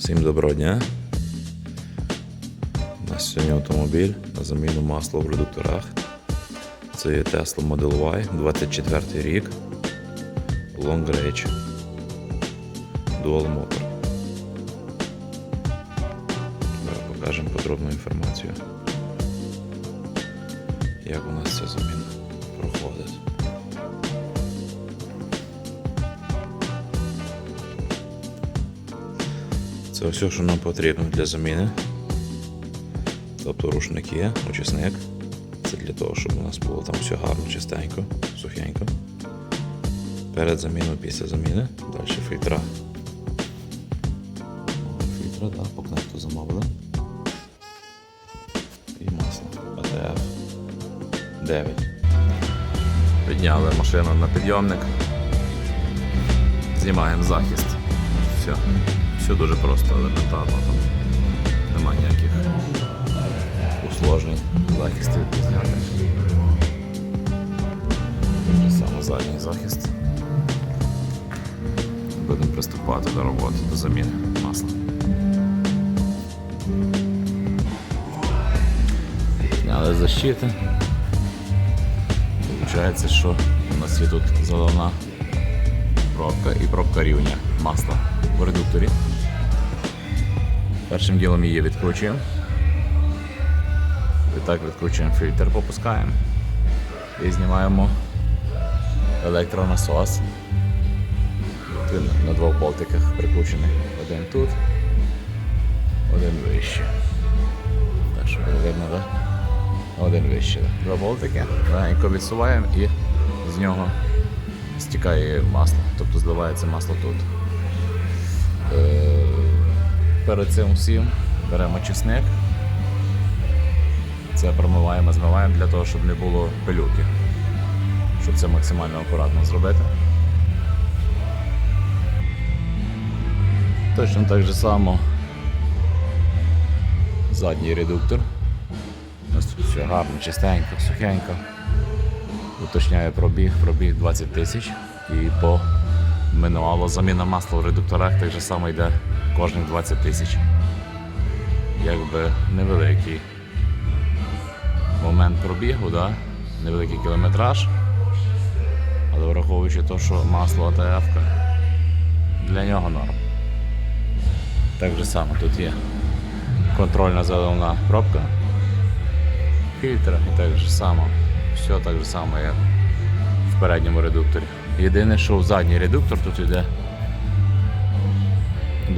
Всім доброго дня. У нас сьогодні автомобіль на заміну масла в редукторах. Це є Tesla Model Y, 24 рік. Long Range. Dual Motor. Покажемо подробну інформацію. Як у нас ця заміна проходить. Це все, що нам потрібно для заміни. Тобто рушники, очисник. Це для того, щоб у нас було там все гарно, чистенько, сухенько. Перед заміною, після заміни. Далі фільтра. Фільтра, так, по замовили. І масло. АТФ 9. Підняли машину на підйомник. Знімаємо захист. Все. Все дуже просто, елементарно. Там нема ніяких усложнень. Захист відрізняти. Так само задній захист. Будемо приступати до роботи, до заміни масла. Зняли защити. Получається, що у нас є тут заливна пробка і пробка рівня масла в редукторі. Першим ділом її відкручуємо. Відтак відкручуємо фільтр, попускаємо і знімаємо електронасос. Він на двох болтиках прикручений. Один тут, один вище. Так що видно, так? Один вище. Два болтики. Легенько відсуваємо і з нього стікає масло, тобто зливається масло тут. Перед цим всім беремо чесник. Це промиваємо, змиваємо для того, щоб не було пилюки. Щоб це максимально акуратно зробити. Точно так же само задній редуктор. У нас тут все гарно, чистенько, сухенько. Уточняю пробіг, пробіг 20 тисяч. І по мануалу заміна масла в редукторах так же само йде кожних 20 тисяч. Якби невеликий момент пробігу, да? невеликий кілометраж. Але враховуючи те, що масло АТФ для нього норм. Так же само тут є контрольна заливна пробка, фільтр і так же само. Все так же само, як в передньому редукторі. Єдине, що в задній редуктор тут йде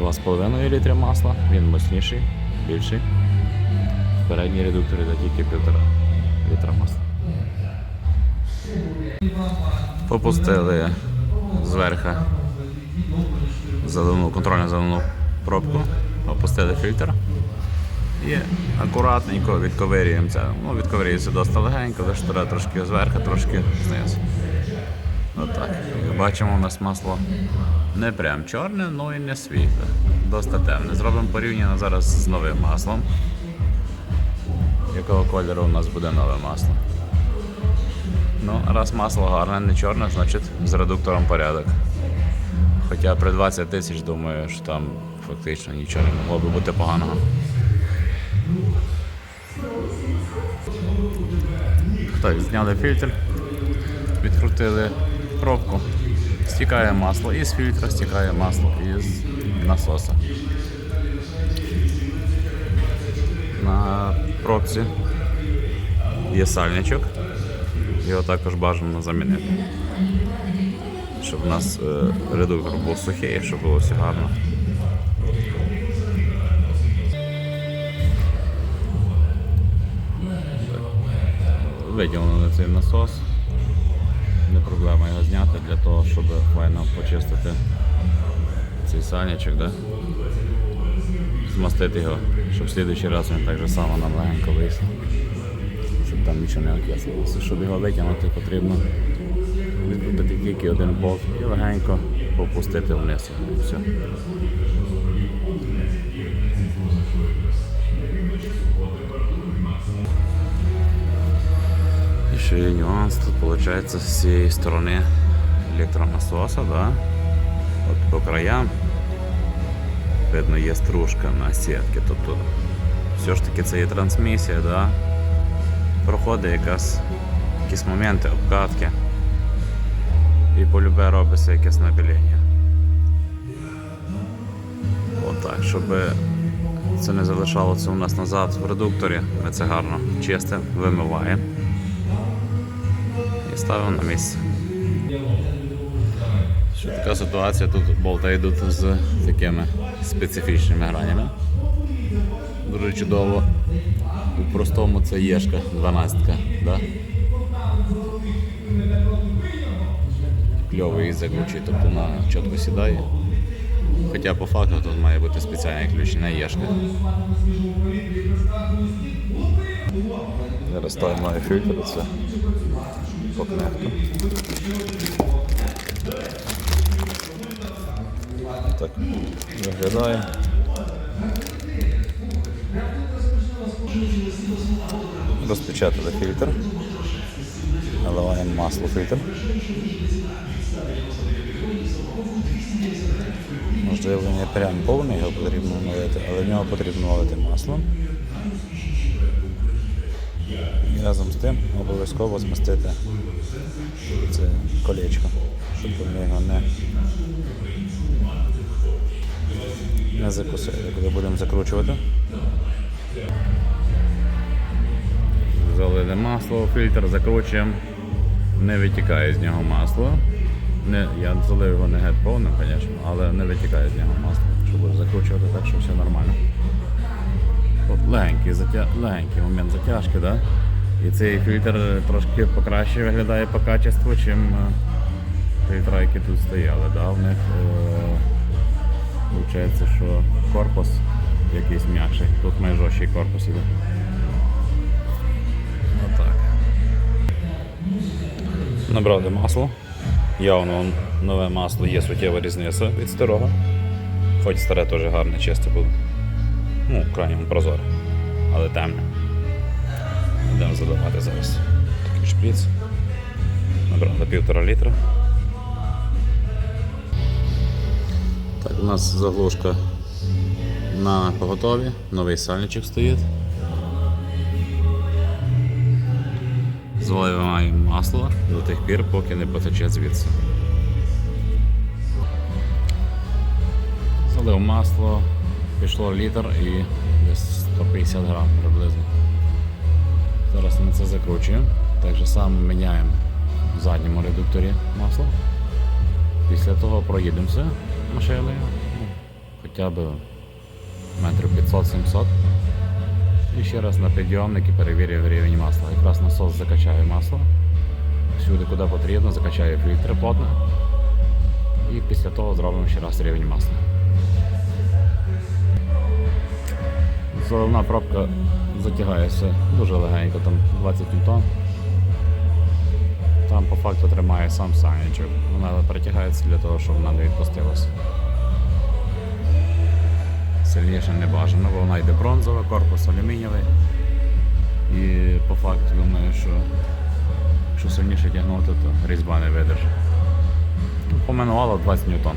2,5 літри масла, він мощніший, більший. В передній редуктор йде тільки 1,5 літра масла. Попустили зверху заливну, контрольну заливну пробку, опустили фільтр. І акуратненько відковирюємо це. Ну, відковирюється досить легенько, лише трошки зверху, трошки знизу. Отак. Як бачимо, у нас масло не прям чорне, ну і не світле. Досить темне. Зробимо порівняно зараз з новим маслом. Якого кольору у нас буде нове масло. Ну, раз масло гарне, не чорне, значить з редуктором порядок. Хоча при 20 тисяч думаю, що там фактично нічого не могло би бути поганого. Так, зняли фільтр, відкрутили пробку, стікає масло, і з фільтра стікає масло із насоса. На пробці є сальничок, його також бажано замінити. Щоб у нас е, редуктор був сухий, щоб було все гарно. Виділено цей насос. Не проблема його зняти для того, щоб файно почистити цей сальничок, да? змастити його, щоб в слідуючий раз він так же само нам легенько вийшов. Щоб там нічого не окислилося. Щоб його витягнути, потрібно відкрутити тільки один болт і легенько попустити вниз. Все. І ще нюанс, тут виходить з цієї сторони електронасоса, да? От по краям видно, є стружка на сітки. Тобто все ж таки це є трансмісія, да? проходить якась, якісь моменти, обкатки. І полюбе робиться якесь напілення. Отак, щоб це не залишалося у нас назад в редукторі, ми це гарно чистимо, вимиваємо і ставимо на місце. Що така ситуація, тут болти йдуть з такими специфічними гранями. Дуже чудово. У простому це єшка 12. Да? Кльовий і закручує, тобто на чітко сідає. Хоча по факту тут має бути спеціальний ключ, не єшка. Зараз ставимо новий фільтр, це по кнехту. Так виглядає. Розпечатали фільтр. Наливаємо масло фільтр. Можливо, не прям повний його потрібно налити, але в нього потрібно налити масло. Разом з тим обов'язково змастити це колечко, щоб ми його не, не закусили, коли будемо закручувати. Залили масло, фільтр закручуємо, не витікає з нього масло. Не, я залив його не геть повним, звісно, але не витікає з нього масло, щоб закручувати так, щоб все нормально. От легенький, затя... легенький момент затяжки, да? І цей фільтр трошки покраще виглядає по качеству, чим е, фільтра, які тут стояли. Да? В них виходить, що корпус якийсь м'якший, тут найжорсткий корпус іде. Отак. Набрали масло. Явно нове масло є суттєва різниця від старого. Хоч старе теж гарне, чисте було. Ну, крайньому прозоре, але темне. Будемо заливати зараз такий шприц. Набрали півтора літра. Так, у нас заглушка на поготові, новий сальничок стоїть. Заливаємо масло до тих пір, поки не потече звідси. Залив масло, пішло літр і десь 150 грам приблизно. Зараз ми це закручуємо. Так же само міняємо в задньому редукторі масло. Після того проїдемося машиною, хоча б метрів 500-700. І ще раз на підйомник і перевірюю рівень масла. Якраз насос закачає масло. Всюди, куди потрібно, закачає фільтр плотно. І після того зробимо ще раз рівень масла. Заливна пробка затягається дуже легенько, там 20 ньютон. Там по факту тримає сам санічок. Вона притягається для того, щоб вона не відпустилася. Сильніше не бажано, бо вона йде бронзова, корпус алюмінієвий. І по факту думаю, що якщо сильніше тягнути, то різьба не видержить. Ну, Поминувало 20 ньютон.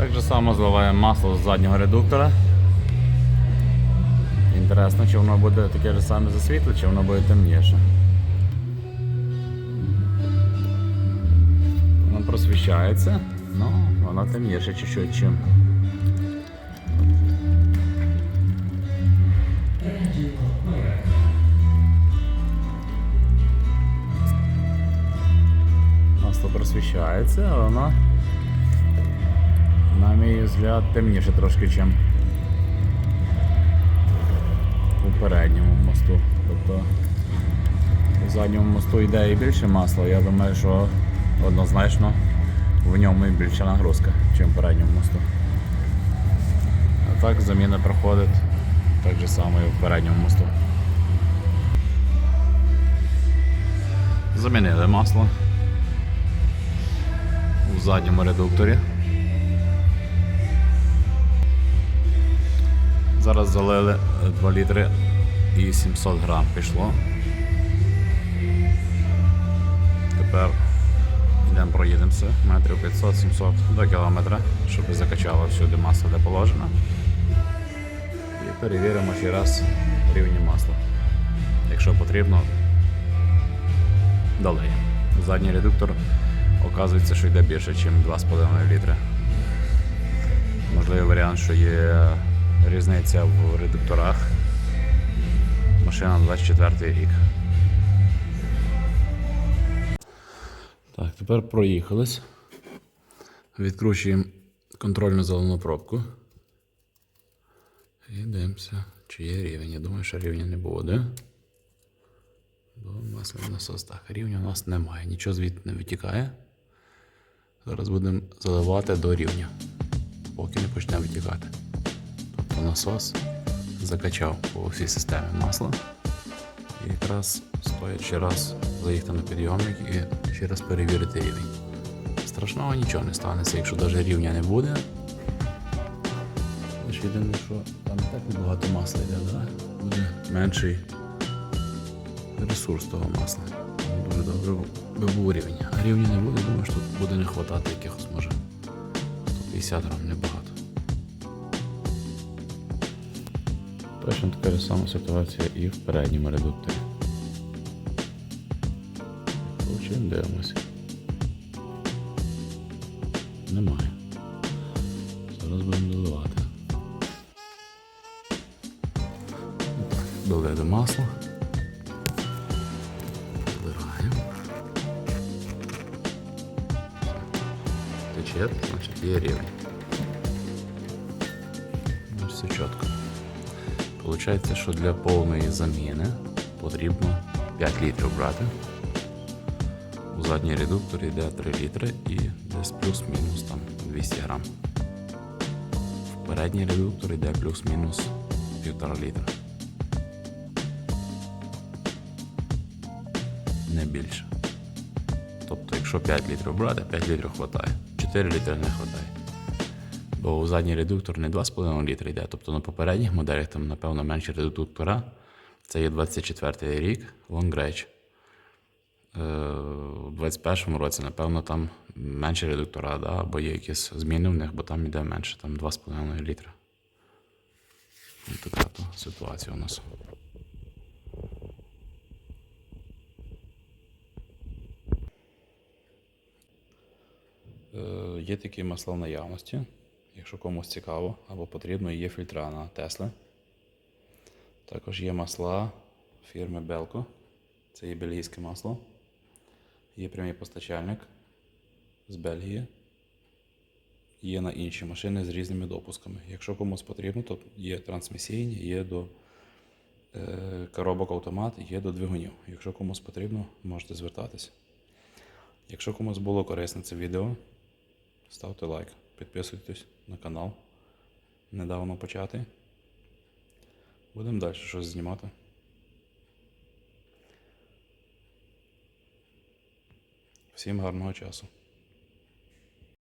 Так же само зливаємо масло з заднього редуктора. Інтересно, чи воно буде таке ж саме засвітле, чи воно буде темніше. Воно просвіщається, ну, воно темніше чуть-чуть, чим. Масло просвіщається, а воно, на мій взгляд, темніше трошки, чим у передньому мосту. Тобто у задньому мосту йде і більше масла, я думаю, що однозначно в ньому і більша нагрузка, ніж в передньому мосту. А так заміна проходить так же само і в передньому мосту. Замінили масло у задньому редукторі. Зараз залили 2 літри і 700 грам пішло. Тепер Йдемо проїдемося метрів 500-700 до кілометра, щоб закачало всюди масло, де положено. І перевіримо ще раз рівні масла. Якщо потрібно, долеємо. Задній редуктор оказується, що йде більше, ніж 2,5 літри. Можливий варіант, що є різниця в редукторах. Машина 24 рік. Так, тепер проїхались. Відкручуємо контрольну зелену пробку. І дивимося, чи є рівень. Я думаю, що рівня не буде. Бо масляний насос так. Рівня у нас немає. Нічого звідти не витікає. Зараз будемо заливати до рівня, поки не почне витікати. Насос закачав по всій системі масла. І якраз стоїть ще раз заїхати на підйомник і ще раз перевірити рівень. Страшного нічого не станеться, якщо навіть рівня не буде. Лише єдине, що там так небагато масла йде, да? буде менший ресурс того масла. Дуже добре би був рівень. А рівня не буде, думаю, що тут буде не вистачати якихось може 150 грам небагато. Точно така ж сама ситуація і в передньому редукторі. Получимо, дивимося. Немає. Зараз будемо доливати. Долили до масла. Тече, значить є рівень. Все чітко. Получається, що для повної заміни потрібно 5 літрів брати. У задній редукторі йде 3 літри і десь плюс-мінус там 200 грам. В передній редуктор йде плюс-мінус 1,5 літра. Не більше. Тобто, якщо 5 літрів брати, 5 літрів вистачає. 4 літри не вистачає. Бо у задній редуктор не 2,5 літри йде. Тобто на попередніх моделях там, напевно, менші редуктора. Це є 24 рік Long Range. У 21-му році, напевно, там менші редуктора, да? або є якісь зміни в них, бо там йде менше, там 2,5 літра. Така ситуація у нас. Є такі масла в наявності. Якщо комусь цікаво або потрібно, є фільтра на Тесли. Також є масла фірми Белко. Це є бельгійське масло. Є прямий постачальник з Бельгії. Є на інші машини з різними допусками. Якщо комусь потрібно, то є трансмісійні, є до е, коробок автомат, є до двигунів. Якщо комусь потрібно, можете звертатися. Якщо комусь було корисне це відео, ставте лайк, підписуйтесь на канал. Недавно почати. Будемо далі щось знімати. Всім гарного часу.